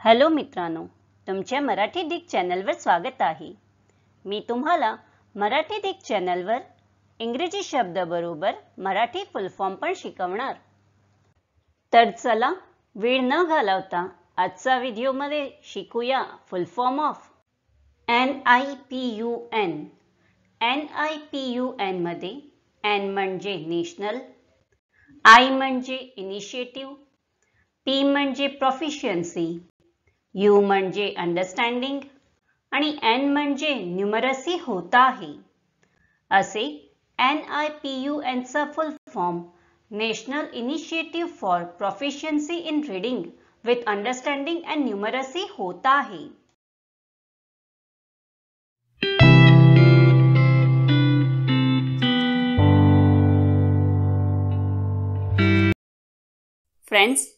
Hello मित्रांनो तुमच्या Marathi Dick चॅनलवर स्वागत आहे. मी तुम्हाला मराठी डिक चॅनलवर इंग्रजी शब्दाबरोबर मराठी फुल फॉर्म पण शिकवणार. तर चला वेळ न घालवता आजचा व्हिडिओमध्ये शिकूया full form of N I P U N N I P U एनमध्ये N म्हणजे नॅशनल आय म्हणजे इनिशिएटिव्ह पी म्हणजे प्रोफिशियन्सी यू म्हणजे अंडरस्टँडिंग एन म्हणजे न्यूमरसी होता आहे असे N I P U एनचा full form national initiative for proficiency in reading with understanding and numeracy होता आहे फ्रेंड्स